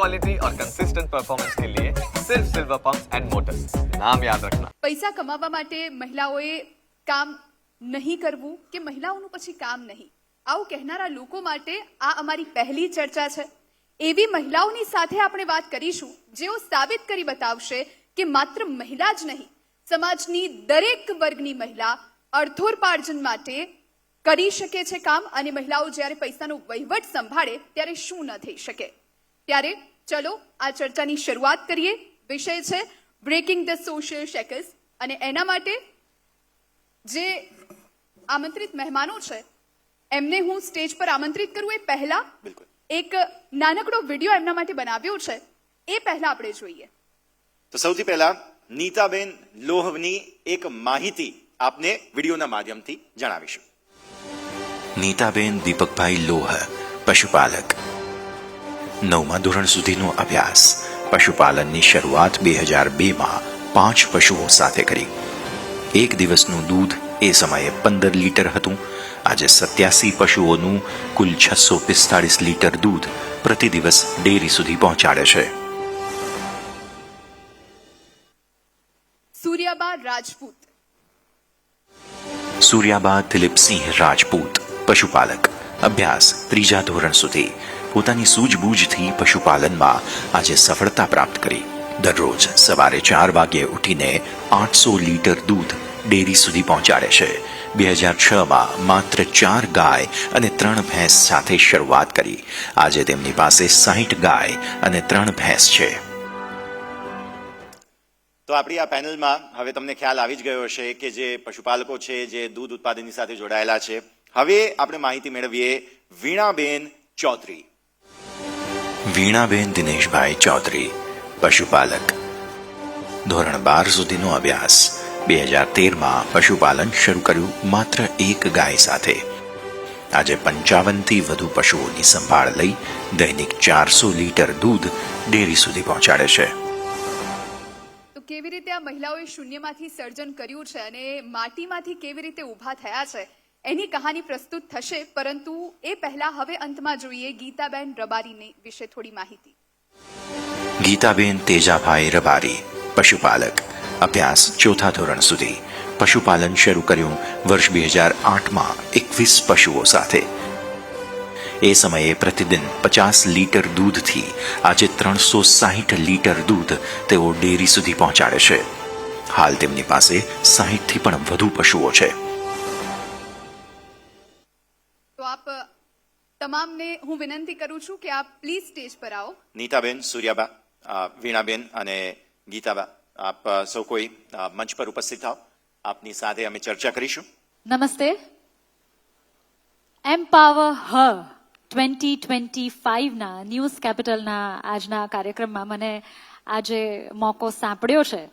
Quality और consistent performance के लिए सिर्फ सिल्वर पंप्स एंड मोटर्स नाम याद रखना પૈસા કમાવા માટે મહિલાઓએ કામ નહીં કરવું કે મહિલાઓનું પછી કામ નહીં આવું કહેનારા લોકો માટે આ અમારી પહેલી ચર્ચા છે એવી મહિલાઓની સાથે આપણે વાત કરીશું જેઓ સાબિત કરી બતાવશે કે માત્ર મહિલા જ નહીં સમાજની દરેક વર્ગની મહિલા અર્થોપાર્જન માટે કરી શકે છે કામ અને મહિલાઓ જ્યારે પૈસાનો વહીવટ સંભાળે ત્યારે શું ન થઈ શકે ત્યારે ચલો આ ચર્ચાની શરૂઆત કરીએ. વિષય છે બ્રેકિંગ ધ સોશિયલ શેકર્સ અને એના માટે જે આમંત્રિત મહેમાનો છે એમને હું સ્ટેજ પર આમંત્રિત કરું એ પહેલા બિલકુલ. એક નાનકડો વીડિયો એમના માટે બનાવ્યો છે. એ પહેલા આપણે જોઈએ. તો સૌથી પહેલા નીતાબેન લોહવની એક માહિતી આપને વિડીયોના માધ્યમથી જણાવીશું. નીતાબેન દીપકભાઈ લોહ પશુપાલક. નવમા ધોરણ સુધીનો અભ્યાસ પશુપાલનની શરૂઆત બે હજાર બેમાં પાંચ પશુઓ સાથે કરી. એક દિવસનું દૂધ એ સમયે પંદર લીટર હતું. આજે સત્યાસી પશુઓનું કુલ છસો પિસ્તાળીસ લીટર દૂધ પ્રતિ દિવસ ડેરી સુધી પહોંચાડે છે. સૂર્યાબા રાજપૂત. સૂર્યાબા દિલીપસિંહ રાજપૂત પશુપાલક. અભ્યાસ ત્રીજા ધોરણ સુધી. પોતાની સૂઝબૂઝથી પશુપાલનમાં આજે સફળતા પ્રાપ્ત કરી. દરરોજ સવારે ચાર વાગ્યે ઉઠીને આઠસો લીટર દૂધ ડેરી સુધી પહોંચાડે છે. બે હજાર છમાં માત્ર ચાર ગાય અને ત્રણ ભેંસ સાથે શરૂઆત કરી. આજે તેમની પાસે સાહીઠ ગાય અને ત્રણ ભેંસ છે. તો આપણી આ પેનલમાં હવે તમને ખ્યાલ આવી જ ગયો હશે કે જે પશુપાલકો છે, જે દૂધ ઉત્પાદનની સાથે જોડાયેલા છે. હવે આપણે માહિતી મેળવીએ વીણાબેન ચૌધરી. વીણાબેન દિનેશભાઈ ચૌધરી, પશુપાલક. ધોરણ બાર સુધીનો અભ્યાસ. બે હજાર તેરમાં પશુપાલન શરૂ કર્યું માત્ર એક ગાય સાથે. આજે પંચાવનથી વધુ પશુઓની સંભાળ લઈ દૈનિક ચારસો લીટર દૂધ ડેરી સુધી પહોંચાડે છે. કેવી રીતે આ મહિલાઓએ શૂન્યમાંથી સર્જન કર્યું છે અને માટીમાંથી કેવી રીતે ઊભા થયા છે? એની કહાની પ્રસ્તુત થશે, પરંતુ એ પહેલા હવે અંતમાં જોઈએ ગીતાબેન રબારીની વિશે થોડી માહિતી. ગીતાબેન તેજાભાઈ રબારી, પશુપાલક. અભ્યાસ ચોથા ધોરણ સુધી. પશુપાલન શરૂ કર્યું વર્ષ બે હજાર આઠમાં એકવીસ પશુઓ સાથે. એ સમયે પ્રતિદિન પચાસ લીટર દૂધથી આજે ત્રણસો સાહીઠ લીટર દૂધ તેઓ ડેરી સુધી પહોંચાડે છે. હાલ તેમની પાસે સાહીઠથી પણ વધુ પશુઓ છે. આપ તમામને હું વિનંતી કરું છું કે આપ પ્લીઝ સ્ટેજ પર આવો. નીતાબેન સૂર્યાબા વીણાબેન અને ગીતાબા આપ સૌ કોઈ મંચ પર ઉપસ્થિત થાઓ. આપની સાથે અમે ચર્ચા કરીશું. નમસ્તે. એમ્પાવર હર ટ્વેન્ટી ટ્વેન્ટી ફાઇવના ન્યૂઝ કેપિટલના આજના કાર્યક્રમમાં મને આજે મોકો સાંપડ્યો છે.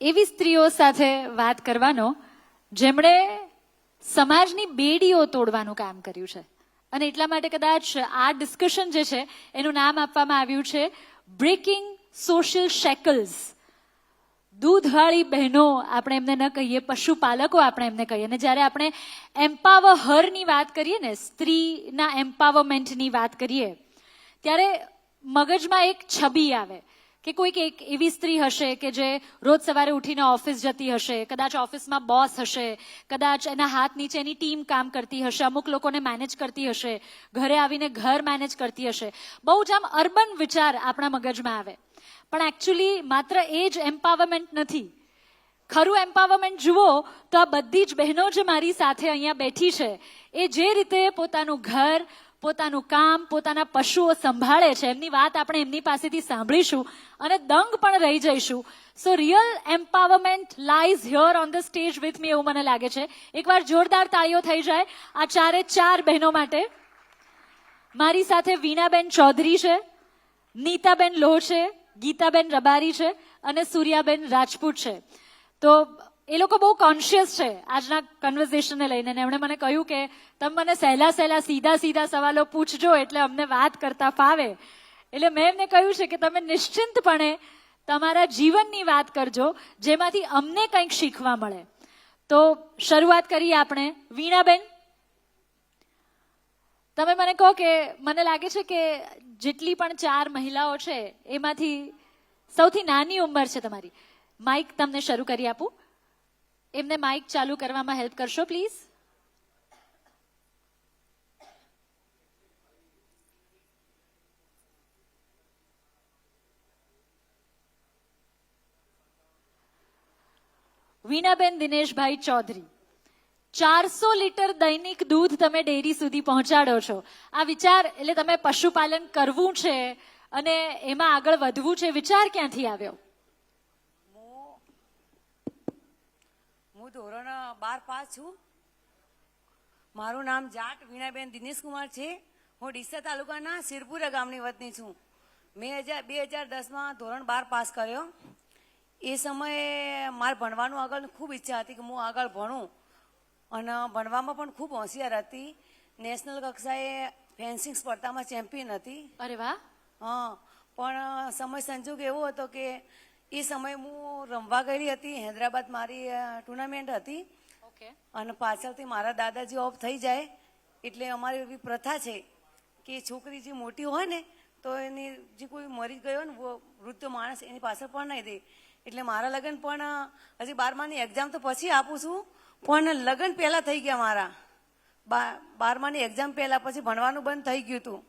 એવી સ્ત્રીઓ સાથે વાત કરવાનો જેમણે સમાજની બેડીઓ તોડવાનું કામ કર્યું છે. અને એટલા માટે કદાચ આ ડિસ્કશન જે છે, એનું નામ આપવામાં આવ્યું છે બ્રેકિંગ સોશિયલ શેકલ્સ દૂધવાળી બહેનો આપણે એમને ન કહીએ, પશુપાલકો આપણે એમને કહીએ. અને જ્યારે આપણે એમ્પાવર હરની વાત કરીએ ને, સ્ત્રીના એમ્પાવરમેન્ટની વાત કરીએ, ત્યારે મગજમાં એક છબી આવે. કે કોઈક એક એવી સ્ત્રી હશે કે જે રોજ સવારે ઉઠીને ઓફિસ જતી હશે, કદાચ ઓફિસમાં બોસ હશે, કદાચ એના હાથ નીચે એની ટીમ કામ કરતી હશે, અમુક લોકોને મેનેજ કરતી હશે, ઘરે આવીને ઘર મેનેજ કરતી હશે. બહુ જ આમ અર્બન વિચાર આપણા મગજમાં આવે. પણ એકચ્યુઅલી માત્ર એ જ એમ્પાવરમેન્ટ નથી. ખરું એમ્પાવરમેન્ટ જુઓ તો આ બધી જ બહેનો જે મારી સાથે અહીંયા બેઠી છે. એ જે રીતે પોતાનું ઘર પોતાનું કામ, પોતાના પશુઓ સંભાળે છે, એમની વાત આપણે એમની પાસેથી સાંભળીશું અને દંગ પણ રહી જઈશું. So real empowerment lies here on the stage with me એવું મને લાગે છે. એકવાર જોરદાર તાળીઓ થઈ જાય આ ચારે ચાર બહેનો માટે. મારી સાથે વીણાબેન ચૌધરી છે, નીતાબેન લોહ છે, ગીતાબેન રબારી છે અને સૂર્યાબેન રાજપૂત છે. તો એ લોકો બહુ કોન્શિયસ છે આજના કન્વર્ઝેશનને લઈને. એમણે મને કહ્યું કે, તમે મને સહેલા સહેલા સીધા સીધા સવાલો પૂછજો એટલે અમને વાત કરતા ફાવે. એટલે મેં એમને કહ્યું છે કે, તમે નિશ્ચિંતપણે તમારા જીવનની વાત કરજો, જેમાંથી અમને કંઈક શીખવા મળે. તો શરૂઆત કરીએ આપણે. વીણાબેન? તમે મને કહો કે, મને લાગે છે કે જેટલી પણ ચાર મહિલાઓ છે, એમાંથી સૌથી નાની ઉંમર છે તમારી. માઇક તમને શરૂ કરી આપું. એમને માઇક ચાલુ કરવામાં હેલ્પ કરશો પ્લીઝ વીણાબેન દિનેશભાઈ ચૌધરી, ચારસો લીટર દૈનિક દૂધ તમે ડેરી સુધી પહોંચાડો છો. આ વિચાર એટલે તમે પશુપાલન કરવું છે અને એમાં આગળ વધવું છે. વિચાર ક્યાંથી આવ્યો? હું ધોરણ બાર પાસ છું. મારું નામ જાટ વીણાબેન દિનેશકુમાર છે. હું ડીસા તાલુકાના શિરપુરા ગામની વતની છું. મેં હજાર બે હજાર દસમાં ધોરણ બાર પાસ કર્યો. એ સમયે મારે ભણવાનું આગળ ખૂબ ઈચ્છા હતી કે હું આગળ ભણું. અને ભણવામાં પણ ખૂબ હોશિયાર હતી. નેશનલ કક્ષાએ ફેન્સિંગ સ્પર્ધામાં ચેમ્પિયન હતી. અરે વાહ. હા પણ સમય સંજોગ એવો હતો કે એ સમયે હું રમવા ગયેલી હતી હૈદરાબાદ મારી ટુર્નામેન્ટ હતી. ઓકે. અને પાછળથી મારા દાદાજી ઓફ થઈ જાય એટલે અમારી એવી પ્રથા છે કે છોકરી જે મોટી હોય ને તો એની જે કોઈ મરી ગયો ને વૃદ્ધ માણસ એની પાછળ પણ નહીં દે. એટલે મારા લગ્ન પણ હજી બારમાની એક્ઝામ તો પછી આપું છું પણ લગ્ન પહેલાં થઈ ગયા મારા. બારમાની એક્ઝામ પહેલાં પછી ભણવાનું બંધ થઈ ગયું હતું.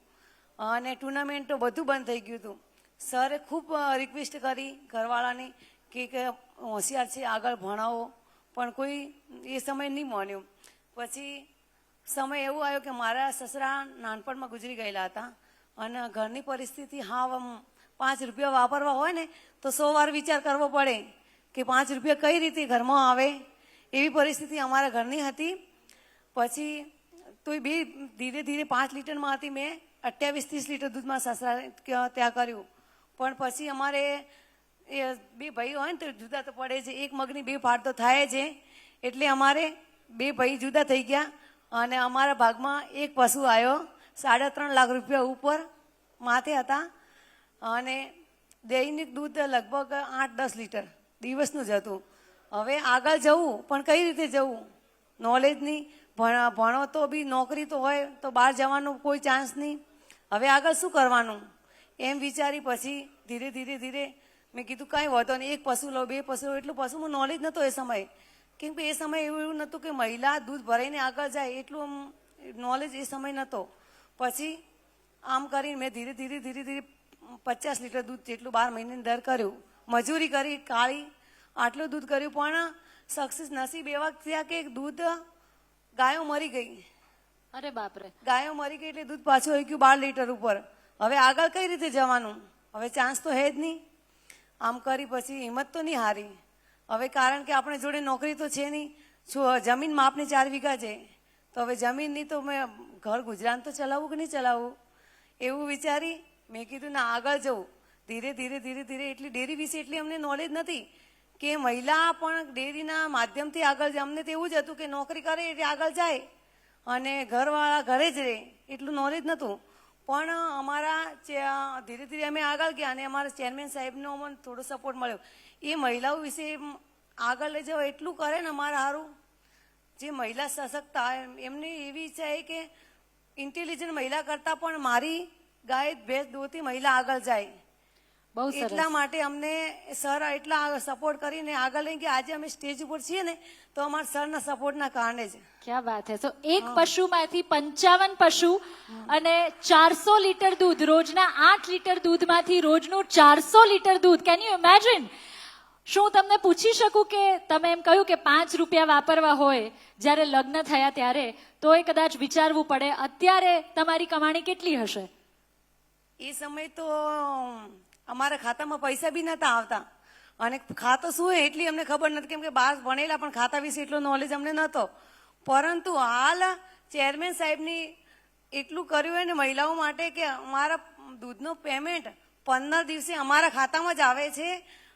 અને ટુર્નામેન્ટ તો બધું બંધ થઈ ગયું હતું. સરે ખૂબ રિક્વેસ્ટ કરી ઘરવાળાની કે હોશિયાર છે, આગળ ભણાવો. પણ કોઈ એ સમય નહીં માન્યું પછી સમય એવો આવ્યો કે મારા સસરા નાનપણમાં ગુજરી ગયેલા હતા અને ઘરની પરિસ્થિતિ હા પાંચ રૂપિયા વાપરવા હોય ને, તો સો વાર વિચાર કરવો પડે કે પાંચ રૂપિયા કઈ રીતે ઘરમાં આવે. એવી પરિસ્થિતિ અમારા ઘરની હતી. પછી તોય બે, ધીરે ધીરે પાંચ લીટરમાં હતી મેં. અઠ્યાવીસ, ત્રીસ લીટર દૂધમાં સસરા ત્યાં કર્યું. પણ પછી અમારે એ બે ભાઈઓ હોય ને તો જુદા તો પડે છે. એક મગની બે ફાટ તો થાય છે. એટલે અમારે બે ભાઈ જુદા થઈ ગયા અને અમારા ભાગમાં એક પશુ આવ્યો સાડા ત્રણ લાખ રૂપિયા ઉપર માથે હતા અને દૈનિક દૂધ લગભગ આઠ દસ લીટર દિવસનું જ હતું. હવે આગળ જવું, પણ કઈ રીતે જવું? નોલેજની ભણો તો બી નોકરી તો હોય, તો બહાર જવાનો કોઈ ચાન્સ નહીં. હવે આગળ શું કરવાનું? એમ વિચારી પછી ધીરે ધીરે ધીરે મેં કીધું કાંઈ વાંધો નહીં એક પશુ લો બે પશુ લો એટલું પશુનું નોલેજ નહોતો એ સમયે. કેમ કે એ સમયે એવું એવું નહોતું કે મહિલા દૂધ ભરાઈને આગળ જાય એટલું આમ નોલેજ એ સમય નહોતો. પછી આમ કરીને મેં ધીરે ધીરે ધીરે ધીરે પચાસ લીટર દૂધ જેટલું બાર મહિનાની દર કર્યું. મજૂરી કરી કાળી આટલું દૂધ કર્યું પણ સક્સેસ નસીબ એવા થયા કે દૂધ ગાયો મરી ગઈ. અરે બાપરે. ગાયો મરી ગઈ એટલે દૂધ પાછું આવી ગયું બાર લીટર ઉપર. હવે આગળ કઈ રીતે જવાનું? હવે ચાન્સ તો હે જ નહીં. આમ કરી પછી હિંમત તો નહીં હારી. હવે કારણ કે આપણે જોડે નોકરી તો છે નહીં. શું જમીન માપની ચાર વીઘા છે, તો હવે જમીનની તો મેં ઘર ગુજરાન તો ચલાવવું કે નહીં ચલાવવું એવું વિચારી મેં કીધું, ના, આગળ જવું. ધીરે ધીરે ધીરે ધીરે એટલી ડેરી વિશે એટલી અમને નોલેજ નથી કે મહિલા પણ ડેરીના માધ્યમથી આગળ અમને તો એવું જ હતું કે નોકરી કરે એટલે આગળ જાય અને ઘરવાળા ઘરે જ રહે. એટલું નોલેજ નહોતું. પણ અમારા ધીરે ધીરે અમે આગળ ગયા અને અમારા ચેરમેન સાહેબનો અમને થોડો સપોર્ટ મળ્યો. એ મહિલાઓ વિશે આગળ લઈ જવા એટલું કરે ને અમારા સારું જે મહિલા સશક્ત એમની એવી ઈચ્છા એ કે ઇન્ટેલિજન્ટ મહિલા કરતાં પણ મારી ગાય ભેંસ દોતી મહિલા આગળ જાય. બહુ એટલા માટે અમને સર એટલા સપોર્ટ કરીને આગળ લઈ ગયા આજે અમે સ્ટેજ ઉપર છીએ ને તો અમારા સરના સપોર્ટના કારણે જ. ક્યાં વાત હે. તો એક પશુમાંથી પંચાવન પશુ અને ચારસો લીટર દૂધ રોજના આઠ લીટર દૂધમાંથી રોજનું ચારસો લીટર દૂધ. કેન યુ ઇમેજિન શું તમને પૂછી શકું કે તમે એમ કહ્યું કે પાંચ રૂપિયા વાપરવા હોય જ્યારે લગ્ન થયા ત્યારે તો એ કદાચ વિચારવું પડે અત્યારે તમારી કમાણી કેટલી હશે? એ સમય તો અમારા ખાતામાં પૈસા બી નતા આવતા. અને ખાતો શું હોય એટલી અમને ખબર નથી. કેમ કે બહાર ભણેલા પણ ખાતા વિશે એટલો નોલેજ અમને નહોતો પરંતુ હાલ ચેરમેન સાહેબની એટલું કર્યું હોય ને મહિલાઓ માટે કે અમારા દૂધનું પેમેન્ટ પંદર દિવસે અમારા ખાતામાં જ આવે છે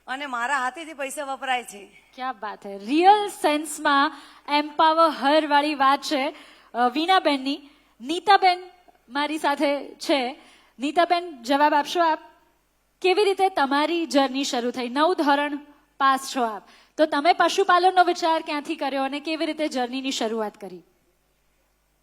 અને મારા હાથેથી પૈસા વપરાય છે. ક્યાં વાત હે? રિયલ સેન્સમાં એમ્પાવર હર વાળી વાત છે. વીણાબેનની. નીતાબેન મારી સાથે છે. નીતાબેન, જવાબ આપશો આપ? કેવી રીતે તમારી જર્ની શરૂ થઈ? નવ ધોરણ પાસ છો આપ. તો તમે પશુપાલનનો વિચાર ક્યાંથી કર્યો અને કેવી રીતે જર્નીની શરૂઆત કરી?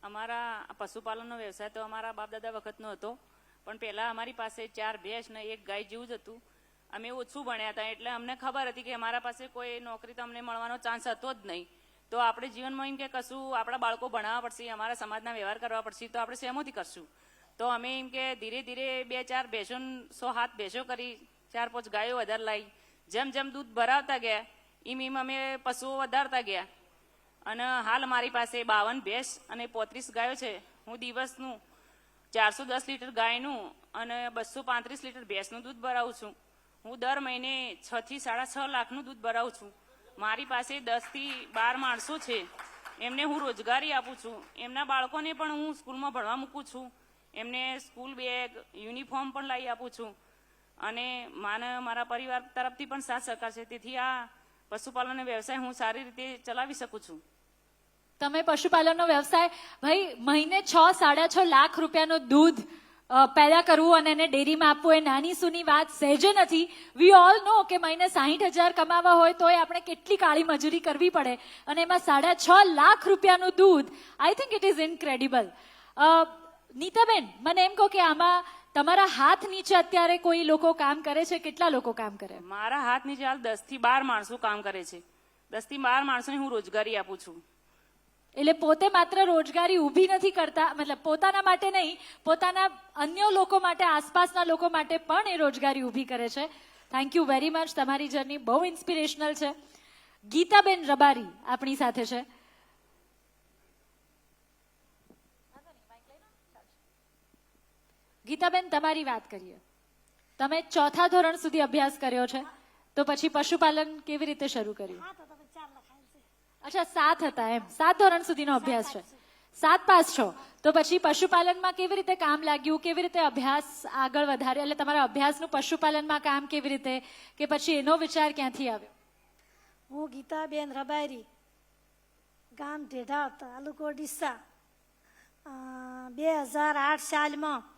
અમારા પશુપાલનનો વ્યવસાય તો અમારા બાપ દાદા વખતનો હતો. પણ પહેલા અમારી પાસે ચાર ભેંસ ને એક ગાય જેવું જ હતું. અમે ઓછું ભણ્યા હતા, એટલે અમને ખબર હતી કે અમારા પાસે કોઈ નોકરી તો અમને મળવાનો ચાન્સ હતો જ નહીં. તો આપણે જીવનમાં એમ કે કશું આપણા બાળકો ભણાવવા પડશે, અમારા સમાજના વ્યવહાર કરવા પડશે, તો આપણે શેમાંથી કરશું? તો અમે એમ કે ધીરે ધીરે બે ચાર ભેંસો સો હાથ ભેંસો કરી, ચાર પાંચ ગાયો વધારે લાવી જેમ જેમ દૂધ ભરાવતા ગયા, એમ એમ અમે પશુઓ વધારતા ગયા. અને હાલ મારી પાસે બાવન ભેંસ અને પોત્રીસ ગાયો છે. હું દિવસનું ચારસો દસ લીટર ગાયનું અને બસો પાંત્રીસ લીટર ભેંસનું દૂધ ભરાવું છું. હું દર મહિને છ થી સાડા છ લાખનું દૂધ ભરાવું છું. મારી પાસે દસથી બાર માણસો છે. એમને હું રોજગારી આપું છું. એમના બાળકોને પણ હું સ્કૂલમાં ભણવા મૂકું છું. એમને સ્કૂલ બેગ, યુનિફોર્મ પણ લાવી આપું છું. અને માને મારા પરિવાર તરફથી પણ સાથ સહકાર તેથી આ પશુપાલનનો વ્યવસાય હું સારી રીતે ચલાવી શકું છું. તમે પશુપાલનનો વ્યવસાય, ભાઈ, મહિને છ, સાડા છ લાખ રૂપિયાનું દૂધ પેદા કરવું અને એને ડેરીમાં આપવું એ નાની સુની વાત સહેજે નથી. વી ઓલ નો કે મહિને સાહીઠ હજાર કમાવા હોય તો એ આપણે કેટલી કાળી મજૂરી કરવી પડે. અને એમાં સાડા છ લાખ રૂપિયાનું દૂધ I think it is incredible Nitaben મને એમ કહો કે આમાં તમારા હાથ નીચે અત્યારે કોઈ લોકો કામ કરે છે? કેટલા લોકો કામ કરે? મારા હાથ નીચે હાલ દસથી બાર માણસો કામ કરે છે. દસથી બાર માણસોને હું રોજગારી આપું છું. એટલે પોતે માત્ર રોજગારી ઊભી નથી કરતા મતલબ પોતાના માટે નહીં પોતાના અન્ય લોકો માટે આસપાસના લોકો માટે પણ એ રોજગારી ઊભી કરે છે. થેન્ક યુ વેરી મચ તમારી જર્ની બહુ ઇન્સ્પિરેશનલ છે. ગીતાબેન રબારી આપણી સાથે છે. ગીતાબેન તમારી વાત કરીએ. તમે ચોથા ધોરણ સુધી અભ્યાસ કર્યો છે તો પછી પશુપાલન કેવી રીતે શરૂ કર્યું? અચ્છા સાત હતા એમ. સાત ધોરણ સુધીનો અભ્યાસ છે. સાત પાસ છો. તો પછી પશુપાલનમાં કેવી રીતે કામ લાગ્યું? કેવી રીતે અભ્યાસ આગળ વધાર્યો? એટલે તમારા અભ્યાસનું પશુપાલનમાં કામ કેવી રીતે? કે પછી એનો વિચાર ક્યાંથી આવ્યો? હું ગીતાબેન રબારી ગામ ઢેઢા તાલુકો ડીસા બે હજાર આઠ સાલમાં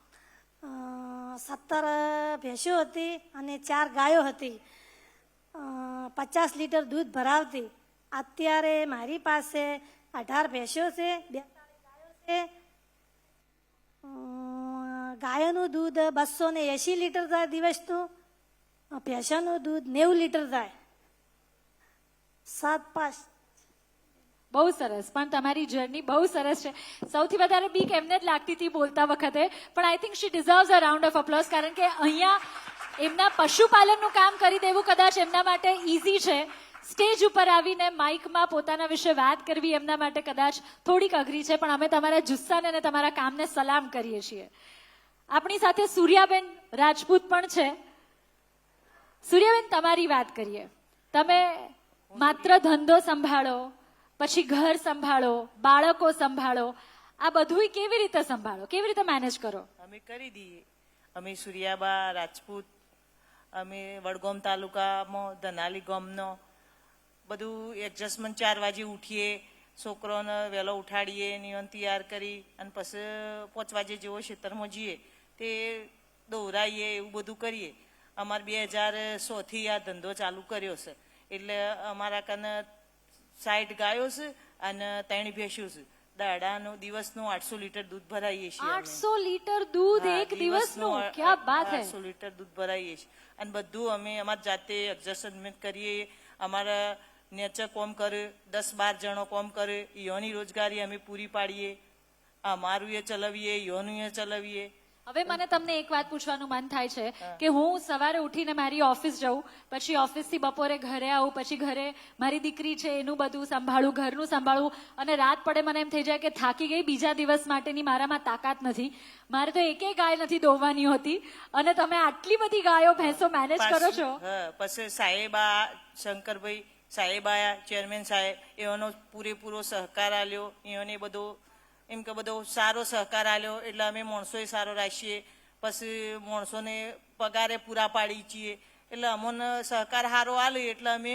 સત્તર ભેંસો હતી અને ચાર ગાયો હતી. પચાસ લીટર દૂધ ભરાવતી. અત્યારે મારી પાસે અઢાર ભેંસો છે, બે છે. ગાયોનું દૂધ બસો ને એંશી લીટર થાય દિવસનું, ભેંસાનું દૂધ નેવું લીટર થાય. સાત પાંચ બહુ સરસ. પણ તમારી જર્ની બહુ સરસ છે. સૌથી વધારે બીક એમને જ લાગતી હતી બોલતા વખતે, પણ I think she deserves a round of applause કારણ કે અહીંયા એમના પશુપાલનનું કામ કરી દેવું કદાચ એમના માટે ઇઝી છે. સ્ટેજ ઉપર આવીને માઇકમાં પોતાના વિશે વાત કરવી એમના માટે કદાચ થોડીક અઘરી છે, પણ અમે તમારા જુસ્સાને અને તમારા કામને સલામ કરીએ છીએ. આપણી સાથે સૂર્યાબેન રાજપૂત પણ છે. સૂર્યાબેન, તમારી વાત કરીએ. તમે માત્ર ધંધો સંભાળો પછી ઘર સંભાળો, બાળકો સંભાળો, આ બધુંય કેવી રીતે સંભાળો? કેવી રીતે મેનેજ કરો? અમે કરી દઈએ. અમે સૂર્યાબા, રાજપૂત, અમે વડગામ તાલુકામાં, ધનાલી ગામનો, બધું એડજસ્ટમેન્ટ ચાર વાગે ઉઠીએ, છોકરોને વહેલો ઉઠાડીએ, નિયમ તૈયાર કરી, અને પછી પાંચ વાગે જેવો ખેતરમાં જઈએ, તે દોરાઈએ, એવું બધું કરીએ. અમારે બે હજાર સોથી આ ધંધો ચાલુ કર્યો છે. એટલે અમારા કને સાઠ ગાયો છે અને ત્રણ ભેંસ્યું છે. દાડાનો દિવસનું આઠસો લીટર દૂધ ભરાઈએ છીએ આઠસો લીટર દૂધ એક દિવસનું ક્યાં બાત હે? આઠસો લીટર દૂધ ભરાઈએ છીએ. અને બધું અમે અમારી જાતે એડજસ્ટમેન્ટ કરીએ. અમારા નેચર કોમ કરે દસ બાર જણો કોમ કરે. યોની રોજગારી અમે પૂરી પાડીએ. અમારું એ ચલાવીએ યોનું એ ચલાવીએ. હવે મને તમને એક વાત પૂછવાનું મન થાય છે કે હું સવારે ઉઠીને મારી ઓફિસ જઉં પછી ઓફિસથી બપોરે ઘરે આવું પછી ઘરે મારી દીકરી છે એનું બધું સંભાળું ઘરનું સંભાળું અને રાત પડે મને એમ થઈ જાય કે થાકી ગઈ બીજા દિવસ માટેની મારામાં તાકાત નથી. મારે તો એકેય ગાય નથી દોવાની હોતી અને તમે આટલી બધી ગાયો ભેંસો મેનેજ કરો છો? પછી સાહેબા શંકરભાઈ સાહેબ ચેરમેન સાહેબ એઓનો પૂરેપૂરો સહકાર આલ્યો એઓને બધો એમ કે બધો સારો સહકાર આવ્યો એટલે અમે માણસોએ સારો રાખીએ. પછી માણસોને પગારે પૂરા પાડી છીએ. એટલે અમોને સહકાર સારો આલ્યો એટલે અમે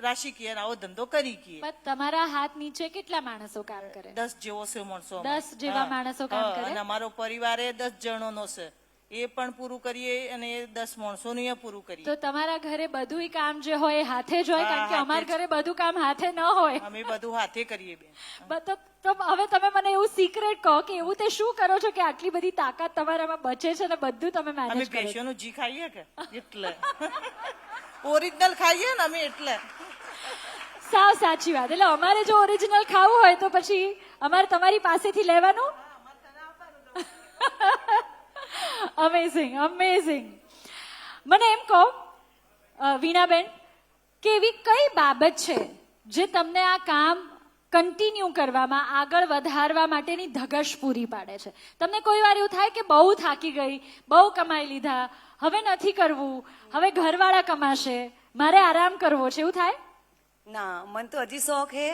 રાશિ કીએ આવો ધંધો કરી કીએ. તમારા હાથ નીચે કેટલા માણસો કામ કરે? દસ જેવો છે માણસો દસ જેવા માણસો કામ કરે? અને અમારો પરિવારે દસ જણોનો છે. એ પણ પૂરું કરીએ અને એ દસ માણસોનું એ પૂરું કરીએ. તો તમારા ઘરે બધુંય કામ જે હોય એ હાથે જ હોય કારણ કે અમારા ઘરે બધું કામ હાથે ન હોય. અમે બધું હાથે કરીએ બેન. તો તો હવે તમે મને એવું સિક્રેટ કહો કે એવું તે શું કરો છો કે આટલી બધી તાકાત તમારામાં બચે છે ને બધું તમે મેનેજ કરો છો? ભેંસોનું જી ખાઈએ કે? એટલે. ઓરિજિનલ ખાઈએ ને અમે એટલે. સાવ સાચી વાત. એટલે અમારે જો ઓરિજિનલ ખાવું હોય તો પછી અમારે તમારી પાસેથી લેવાનું? અમેઝિંગ અમેઝિંગ મને એમ કહો વીણાબેન, કે એવી કઈ બાબત છે જે તમને આ કામ કન્ટિન્યુ કરવામાં, આગળ વધારવા માટેની ધગશ પૂરી પાડે છે? તમને કોઈ વાર એવું થાય કે બહુ થાકી ગઈ, બહુ કમાઈ લીધા, હવે નથી કરવું, હવે ઘરવાળા કમાશે, મારે આરામ કરવો છે, એવું થાય? ના, મને તો હજી શોખ હે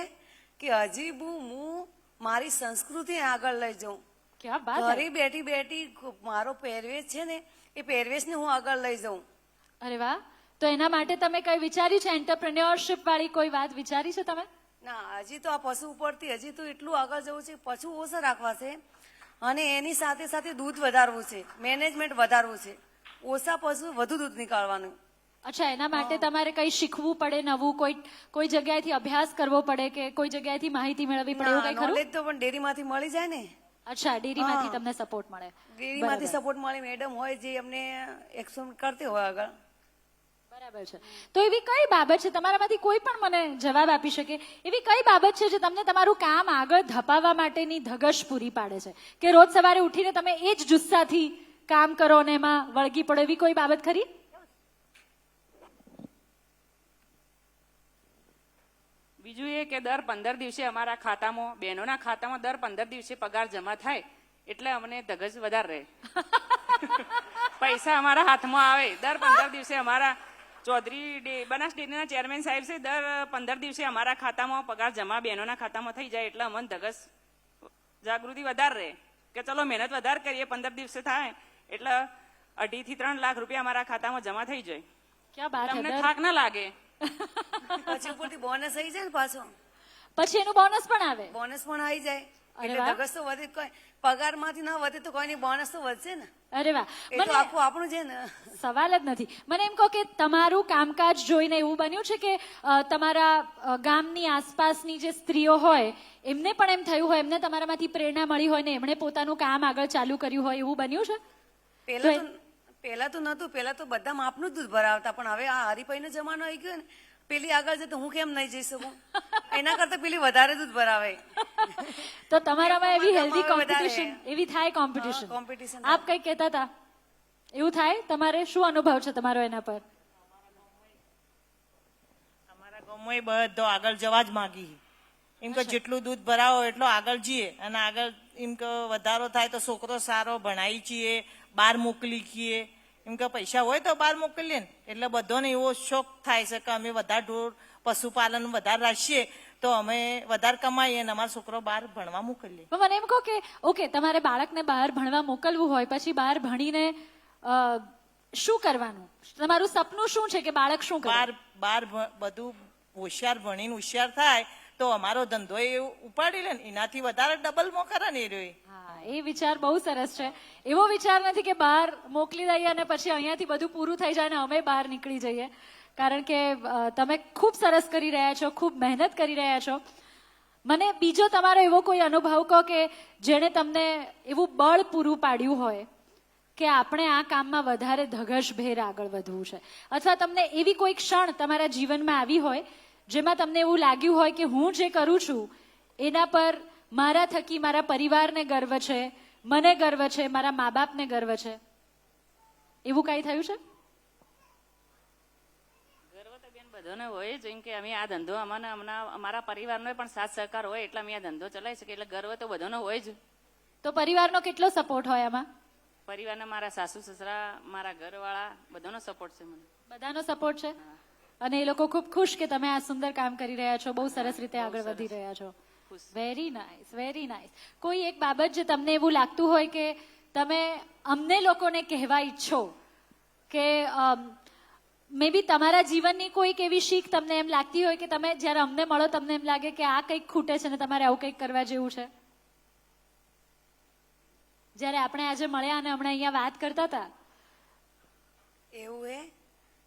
કે હજી હું મારી સંસ્કૃતિ આગળ લઈ જાઉં. ક્યાં બાત ઘરે બેઠી બેઠી મારો પહેરવેશ છે ને એ પહેરવેશને હું આગળ લઈ જાઉં. અરે વાહ. તો એના માટે તમે કઈ વિચાર્યું છે? એન્ટરપ્રેન્યોરશિપ વાળી કોઈ વાત વિચારી છે તમે? ના હજી તો આ પશુ ઉપરથી હજી તો એટલું આગળ જવું છે પશુ ઓછા રાખવા છે અને એની સાથે સાથે દૂધ વધારવું છે મેનેજમેન્ટ વધારવું છે. ઓછા પશુ વધુ દૂધ નીકાળવાનું. અચ્છા એના માટે તમારે કઈ શીખવું પડે નવું? કોઈ કોઈ જગ્યાએથી અભ્યાસ કરવો પડે કે કોઈ જગ્યાએથી માહિતી મેળવવી પડે એવું કઈ ખરું? તો પણ ડેરીમાંથી મળી જાય ને. અચ્છા ડેરીમાંથી હા. તમને સપોર્ટ મળે. ડેરીમાંથી બરાબર. સપોર્ટ મળે મેડમ હોય જે અમને એક્સપ્લેન કરતી હોય આગળ. બરાબર છે. તો એવી કઈ બાબત છે? તમારામાંથી કોઈ પણ મને જવાબ આપી શકે? એવી કઈ બાબત છે જે તમને તમારું કામ આગળ ધપાવવા માટેની ધગશ પૂરી પાડે છે? કે રોજ સવારે ઉઠીને તમે એ જ જુસ્સાથી કામ કરો અને એમાં વળગી પડો? એવી કોઈ બાબત ખરી? બીજું એ કે દર પંદર દિવસે અમારા ખાતામાં બહેનોના ખાતામાં દર પંદર દિવસે પગાર જમા થાય એટલે અમને ધગજ વધારે રહે. પૈસા અમારા હાથમાં આવે. દર પંદર દિવસે અમારા ચૌધરી ડે- બનાસ ડેરીના ચેરમેન સાહેબ છે દર પંદર દિવસે અમારા ખાતામાં પગાર જમા બહેનોના ખાતામાં થઈ જાય એટલે અમને ધગસ જાગૃતિ વધારે રહે. કે ચલો મહેનત વધારે કરીએ પંદર દિવસે થાય એટલે અઢી થી ત્રણ લાખ રૂપિયા અમારા ખાતામાં જમા થઈ જાય. તમને થાક ના લાગે? પછી ઉપરથી બોનસ આવી જાય ને પાછો? પછી એનું બોનસ પણ આવે. બોનસ પણ આવી જાય. એટલે ધગસ તો વધે કોઈ. પગારમાંથી ના વધે તો કોઈની બોનસ તો વધશે ને. અરે વાહ. મને આખું આપણું છે ને. સવાલ જ નથી. મને એમ કહો કે તમારું કામકાજ જોઈને એવું બન્યું છે કે તમારા ગામની આસપાસની જે સ્ત્રીઓ હોય એમને પણ એમ થયું હોય એમને તમારામાંથી પ્રેરણા મળી હોય ને એમણે પોતાનું કામ આગળ ચાલુ કર્યું હોય એવું બન્યું છે? પેલા પેલા તો નતું પેલા તો બધા માપનું જ દૂધ ભરાવતા પણ હવે આ હરીફાઈનો જમાનો આવી ગયો ને પેલી આગળ જતો હું કેમ નહીં જઈ શકું? એના કરતા પેલી વધારે દૂધ ભરાવે. તો તમારામાં એવી હેલ્ધી તમારે કોમ્પિટિશન એવી થાય કોમ્પિટિશન કોમ્પિટિશન આપ કઈ કહેતા હતા? એવું થાય? તમારે શું અનુભવ છે તમારો એના પર? અમારા ગામમાં બધો આગળ જવા જ માંગી. એમ કે જેટલું દૂધ ભરાવો એટલો આગળ જઈએ. અને આગળ એમ કે વધારો થાય તો છોકરો સારો ભણાઈ છીએ બહાર મોકલી કીએ એમ કે પૈસા હોય તો બહાર મોકલીએ ને. એટલે બધાને એવો શોખ થાય છે કે અમે વધારે ઢોર પશુપાલન વધારે રાખીએ તો અમે વધારે કમાઈએ અને અમારો છોકરો બહાર ભણવા મોકલીએ. મને એમ કહો કે ઓકે તમારે બાળકને બહાર ભણવા મોકલવું હોય પછી બહાર ભણીને શું કરવાનું? તમારું સપનું શું છે કે બાળક શું બહાર બાર બધું હોશિયાર ભણીને હોશિયાર થાય તો અમારો ધંધો એ ઉપાડી લે એનાથી વધારે ડબલ મોકરા ને એ એ. વિચાર બહુ સરસ છે. એવો વિચાર નથી કે બહાર મોકલી દઈએ અને પછી અહીંયાથી બધું પૂરું થઈ જાય ને અમે બહાર નીકળી જઈએ. કારણ કે તમે ખૂબ સરસ કરી રહ્યા છો, ખૂબ મહેનત કરી રહ્યા છો. મને બીજો તમારો એવો કોઈ અનુભવ કહો કે જેણે તમને એવું બળ પૂરું પાડ્યું હોય કે આપણે આ કામમાં વધારે ધગશભેર આગળ વધવું છે. અથવા તમને એવી કોઈ ક્ષણ તમારા જીવનમાં આવી હોય જેમાં તમને એવું લાગ્યું હોય કે હું જે કરું છું એના પર મારા થકી મારા પરિવારને ગર્વ છે મને ગર્વ છે મારા મા બાપને ગર્વ છે. એવું કઈ થયું છે? બધાને હોય જેમ કે અમે આ ધંધો અમને હમણાં અમારા પરિવારનો પણ સાથ સહકાર હોય એટલે અમે આ ધંધો ચલાવી શકીએ એટલે ગર્વ તો બધાનો હોય જ. તો પરિવારનો કેટલો સપોર્ટ હોય આમાં? પરિવારના મારા સાસુ સસરા મારા ઘરવાળા બધાનો સપોર્ટ છે મને. બધાનો સપોર્ટ છે? અને એ લોકો ખૂબ ખુશ કે તમે આ સુંદર કામ કરી રહ્યા છો બહુ સરસ રીતે આગળ વધી રહ્યા છો. વેરી નાઇસ વેરી નાઇસ કોઈ એક બાબત જે તમને એવું લાગતું હોય કે તમે અમને લોકોને કહેવા ઈચ્છો કે મે બી તમારા જીવનની કોઈક એવી શીખ તમને એમ લાગતી હોય કે તમે જ્યારે અમને મળો તમને એમ લાગે કે આ કંઈક ખૂટે છે ને તમારે આવું કંઈક કરવા જેવું છે? જ્યારે આપણે આજે મળ્યા અને હમણાં અહીંયા વાત કરતા હતા. એવું હે?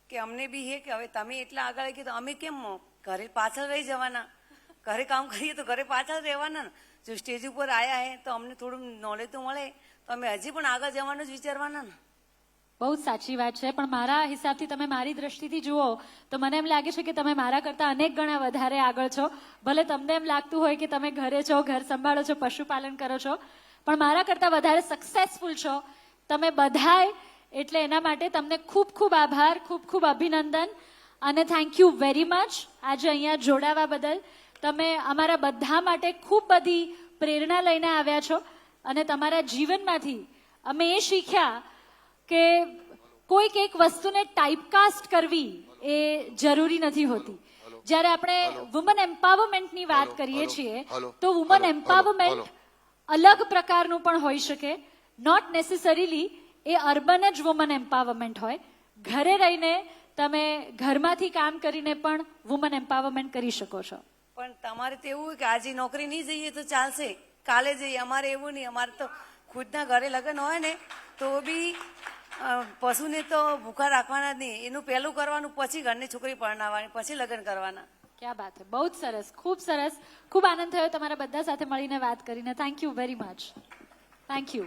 કે અમને બી હે કે હવે તમે એટલા આગળ કે તો અમે કેમ ઘરે પાછળ રહી જવાના. ઘરે કામ કરીએ તો ઘરે પાછળ રહેવાના ને. જો સ્ટેજ ઉપર આયા હે તો અમને થોડું નોલેજ તો મળે. તો અમે હજી પણ આગળ જવાનું જ વિચારવાના ને. બહુ જ સાચી વાત છે. પણ મારા હિસાબથી તમે મારી દ્રષ્ટિથી જુઓ તો મને એમ લાગે છે કે તમે મારા કરતા અનેક ગણા વધારે આગળ છો. ભલે તમને એમ લાગતું હોય કે તમે ઘરે છો, ઘર સંભાળો છો, પશુપાલન કરો છો. પણ મારા કરતા વધારે સક્સેસફુલ છો. તમે બધાય એટલે એના માટે તમને ખૂબ ખૂબ આભાર ખૂબ ખૂબ અભિનંદન અને થેન્ક યુ વેરી મચ આજે અહીંયા જોડાવા બદલ તમે અમારા બધા માટે ખૂબ બધી પ્રેરણા લઈને આવ્યા છો અને તમારા જીવનમાંથી અમે એ શીખ્યા કે કોઈક એક વસ્તુને ટાઈપકાસ્ટ કરવી એ જરૂરી નથી હોતી. જ્યારે આપણે વુમન એમ્પાવરમેન્ટની વાત કરીએ છીએ તો વુમન એમ્પાવરમેન્ટ અલગ પ્રકારનું પણ હોઈ શકે. નોટ નેસેસરીલી એ અર્બન જ વુમન એમ્પાવરમેન્ટ હોય. ઘરે રહીને તમે ઘરમાંથી કામ કરીને પણ વુમન એમ્પાવરમેન્ટ કરી શકો છો. પણ તમારે તો એવું હોય કે આજે નોકરી નહીં જઈએ તો ચાલશે. કાલે જઈએ. અમારે એવું નહીં. અમારે તો ખુદના ઘરે લગ્ન હોય ને તો બી પશુને તો ભૂખા રાખવાના જ નહીં. એનું પહેલું કરવાનું પછી ઘરની છોકરી પરણાવવાની પછી લગ્ન કરવાના. ક્યાં બાત છે બહુ જ સરસ. ખૂબ સરસ. ખૂબ આનંદ થયો તમારા બધા સાથે મળીને વાત કરીને. Thank you very much thank you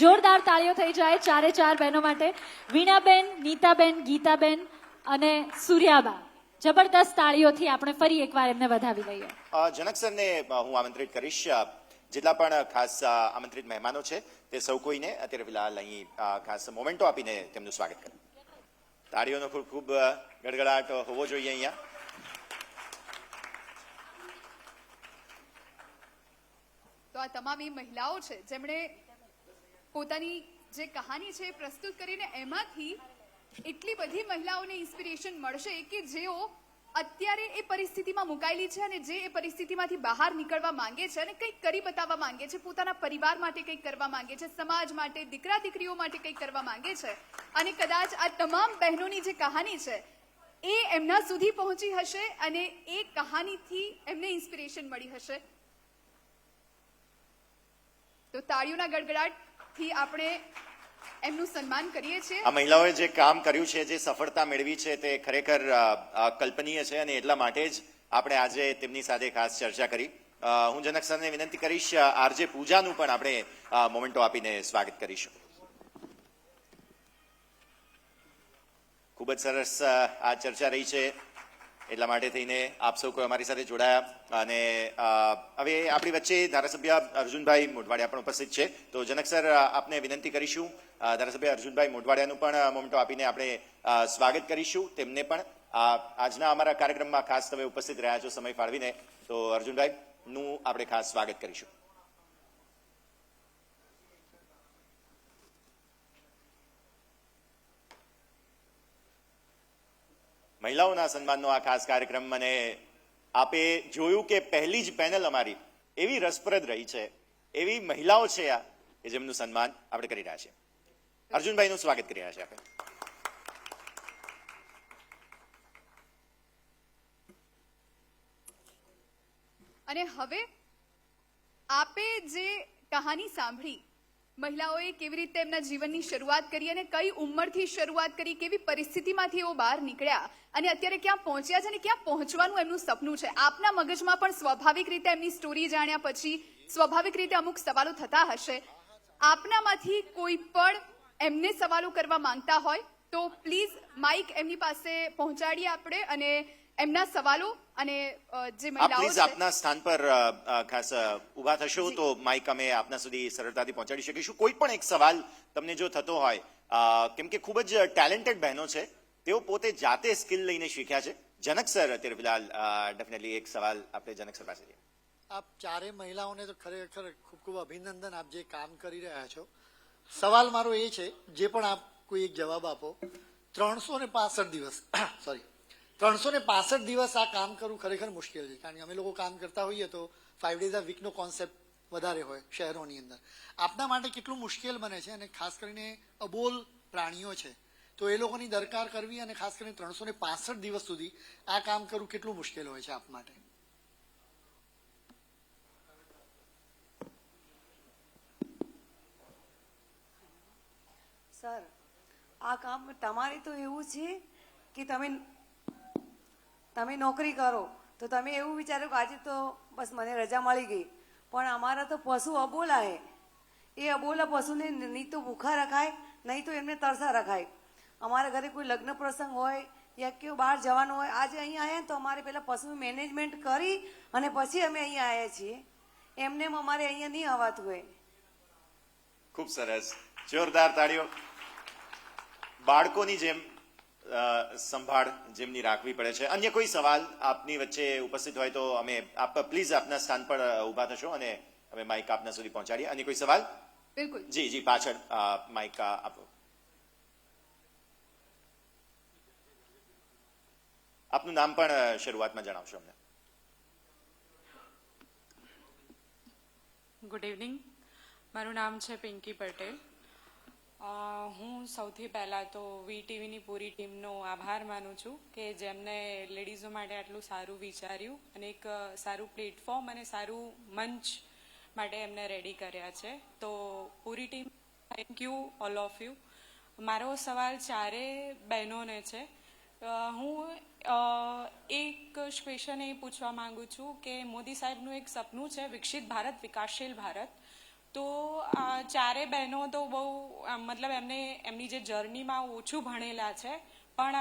જોરદાર તાળીઓ થઈ જાય ચારે ચાર બહેનો માટે. વીણાબેન, નીતાબેન, ગીતાબેન અને સૂર્યાબા. જબરદસ્ત તાળીઓથી આપણે ફરી એકવાર એમને વધાવી લઈએ. જનક સરને હું આમંત્રિત કરીશ. જેટલા પણ ખાસ આમંત્રિત મહેમાનો છે, તે સૌ કોઈને અત્યારે ફિલહાલ અહીં ખાસ મોમેન્ટો આપીને તેમનું સ્વાગત કરે. તાળીઓનો ખૂબ ખૂબ ગડગડાટ હોવો જોઈએ અહીંયા. તો આ તમામ એ મહિલાઓ છે, જેમણે પોતાની જે કહાની છે પ્રસ્તુત કરીને એમાંથી એટલી બધી મહિલાઓને ઇન્સ્પિરેશન મળશે કે જેઓ અત્યારે એ પરિસ્થિતિમાં મુકાયેલી છે અને જે એ પરિસ્થિતિમાંથી બહાર નીકળવા માંગે છે અને કંઈક કરી બતાવવા માંગે છે, પોતાના પરિવાર માટે કંઈક કરવા માંગે છે, સમાજ માટે, દીકરા દીકરીઓ માટે કંઈક કરવા માંગે છે અને કદાચ આ તમામ બહેનોની જે કહાની છે એ એમના સુધી પહોંચી હશે અને એ કહાનીથી એમને ઇન્સ્પિરેશન મળી હશે. તો તાળીઓના ગડગડાટથી આપણે એમનું સન્માન કરીએ છીએ. આ મહિલાઓએ જે કામ કર્યું છે, જે સફળતા મેળવી છે, તે ખરેખર કલ્પનીય છે અને એટલા માટે જ આપણે આજે તેમની સાથે ખાસ ચર્ચા કરી. હું જનક સરને વિનંતી કરીશ આરજે પૂજાનું પણ આપણે મોમેન્ટો આપીને સ્વાગત કરીશું. ખૂબ જ સરસ આ ચર્ચા રહી છે. એટલા માટે થઈને આપ સૌ કોઈ અમારી સાથે જોડાયા અને હવે આપણી વચ્ચે ધારાસભ્ય અર્જુનભાઈ મોઢવાડિયા પણ ઉપસ્થિત છે. તો જનક સર, આપને વિનંતી કરીશું ધારાસભ્ય અર્જુનભાઈ મોઢવાડિયાનું પણ મોમેન્ટો આપીને આપણે સ્વાગત કરીશું તેમને પણ. આજના અમારા કાર્યક્રમમાં ખાસ તમે ઉપસ્થિત રહ્યા છો સમય ફાળવીને. તો અર્જુનભાઈ, નું આપણે ખાસ સ્વાગત કરીશું. મહિલાઓના સન્માનનો આ ખાસ કાર્યક્રમ મને આપે જોયું કે પહેલી જ પેનલ અમારી એવી રસપ્રદ રહી છે. એવી મહિલાઓ છે આ કે જેમનું સન્માન આપણે કરી રહ્યા છીએ. અર્જુનભાઈનું સ્વાગત કરી રહ્યા છે આપણે. અને હવે આપે જે કહાની સાંભળી મહિલાઓએ કેવી રીતે એમના જીવનની શરૂઆત કરી અને કઈ ઉંમરથી શરૂઆત કરી, કેવી પરિસ્થિતિમાંથી એઓ બહાર નીકળ્યા અને અત્યારે ક્યાં પહોંચ્યા છે અને ક્યાં પહોંચવાનું એમનું સપનું છે? આપના મગજમાં પણ સ્વાભાવિક રીતે એમની સ્ટોરી જાણ્યા પછી સ્વાભાવિક રીતે અમુક સવાલો થતા હશે. આપનામાંથી કોઈ પણ એમને સવાલો કરવા માંગતા હોય તો પ્લીઝ માઇક એમની પાસે પહોંચાડીએ આપણે અને એમના સવાલો અને જે મહિલાઓ પ્લીઝ છે આપના સ્થાન પર ખાસ ઊભા થશો તો માઇક અમે આપના સુધી સરળતાથી પહોંચાડી શકીશું. કોઈ પણ એક સવાલ તમને જો થતો હોય કેમ કે ખૂબ જ ટેલેન્ટેડ બહેનો છે તેઓ પોતે જાતે સ્કિલ લઈને શીખ્યા છે. જનક સર અત્યારે ફિલહાલ ડેફિનેટલી એક સવાલ આપણે જનક સર પાસે આપ ચારે મહિલાઓને તો ખરેખર ખૂબ ખૂબ અભિનંદન આપ જે કામ કરી રહ્યા છો. સવાલ મારો એ છે જે પણ આપ કોઈ એક જવાબ આપો ત્રણસો ને પાસઠ દિવસ સોરી ત્રણસો ને પાસઠ દિવસ આ કામ કરવું ખરેખર મુશ્કેલ છે. કારણ કે અમે લોકો કામ કરતા હોઈએ તો ફાઇવ ડેઝ આ વીકનો કોન્સેપ્ટ વધારે હોય શહેરોની અંદર. આપના માટે કેટલું મુશ્કેલ બને છે અને ખાસ કરીને અબોલ પ્રાણીઓ છે. તો એ લોકોની દરકાર કરવી અને ખાસ કરીને ત્રણસો ને પાસઠ દિવસ સુધી આ કામ કરવું કેટલું મુશ્કેલ હોય છે આપ માટે? સર, આ કામ તમારે તો એવું છે કે તમે તમે નોકરી કરો, તો તમે એવું વિચારો કે આજે તો બસ મને રજા મળી ગઈ. પણ અમારા તો પશુ અબોલા હે. એ અબોલા પશુને નહીં તો ભૂખા રખાય, નહીં તો એમને તરસા રખાય. અમારા ઘરે કોઈ લગ્ન પ્રસંગ હોય યા કેવું બહાર જવાનું હોય, આજે અહીંયા આવ્યા તો અમારે પહેલાં પશુનું મેનેજમેન્ટ કરી અને પછી અમે અહીંયા આવ્યા છીએ. એમને અમારે અહીંયા નહીં આવવાતું હોય. ખૂબ સરસ. જોરદાર તાળીઓ. બાળકોની જેમ સંભાળ જેમની રાખવી પડે છે. અન્ય કોઈ સવાલ આપની વચ્ચે ઉપસ્થિત હોય તો અમે આપ પ્લીઝ આપના સ્થાન પર ઊભા થશો અને અમે માઇક આપના સુધી પહોંચાડીએ. અન્ય કોઈ સવાલ? બિલકુલ. જી જી પાછળ માઇક આપો. આપનું નામ પણ શરૂઆતમાં જણાવશો અમને. ગુડ ઇવનિંગ મારું નામ છે પિંકી પટેલ. હું સૌથી પહેલાં તો વી ટીવીની પૂરી ટીમનો આભાર માનું છું કે જેમને લેડીઝો માટે આટલું સારું વિચાર્યું અને એક સારું પ્લેટફોર્મ અને સારું મંચ માટે એમને રેડી કર્યા છે. તો પૂરી team, thank you all of you. મારો સવાલ ચારે બહેનોને છે. હું એક ક્વેશ્ચન એ પૂછવા માંગુ છું કે મોદી સાહેબનું એક સપનું છે વિકસિત ભારત, વિકાસશીલ ભારત. તો ચારે બહેનો તો બહુ મતલબ એમને, એમની જે જર્નીમાં ઓછું ભણેલા છે, પણ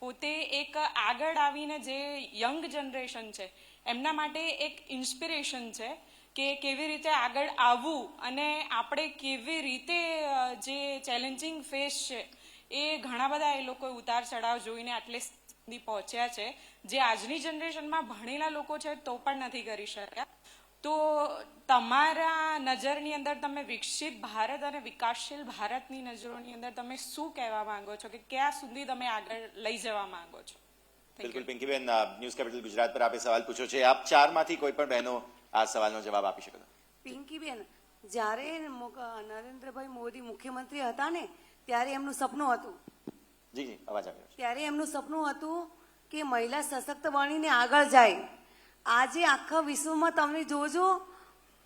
પોતે એક આગળ આવીને જે યંગ જનરેશન છે, એમના માટે એક ઇન્સ્પિરેશન છે કે કેવી રીતે આગળ આવવું અને આપણે કેવી રીતે જે ચેલેન્જિંગ ફેસ છે, એ ઘણા બધા એ લોકોએ ઉતાર ચઢાવ જોઈને આટલે સુધી પહોંચ્યા છે. જે આજની જનરેશનમાં ભણેલા લોકો છે તો પણ નથી કરી શક્યા. તો તમારા નજરની અંદર તમે વિકસિત ભારત અને વિકાસશીલ ભારતની નજરોની અંદર તમે શું કહેવા માંગો છો કે ક્યાં સુધી તમે આગળ લઈ જવા માંગો છો. બિલકુલ પિંકીબેન ન્યૂઝ કેપિટલ ગુજરાત પર આપે સવાલ પૂછ્યો છે. આપ ચારમાંથી કોઈ પણ બહેનો આ સવાલનો જવાબ આપી શકો છો. પિંકીબેન જ્યારે મુક- નરેન્દ્રભાઈ મોદી મુખ્યમંત્રી હતા ને ત્યારે એમનું સપનું હતું. જી જી અવાજ આવ્યો ત્યારે એમનું સપનું હતું કે મહિલા સશક્ત બનીને આગળ જાય. આજે આખા વિશ્વમાં તમે જોજો,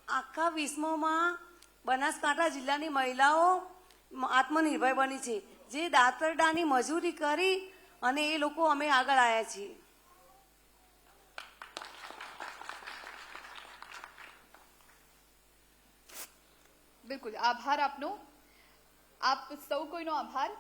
આખા વિશ્વમાં બનાસકાંઠા જિલ્લાની મહિલાઓ આત્મનિર્ભર બની છે. જે દાતરડાની મજૂરી કરી અને એ લોકો અમે આગળ આવ્યા છીએ. બિલકુલ, આભાર આપનો. આપ સૌ કોઈનો આભાર.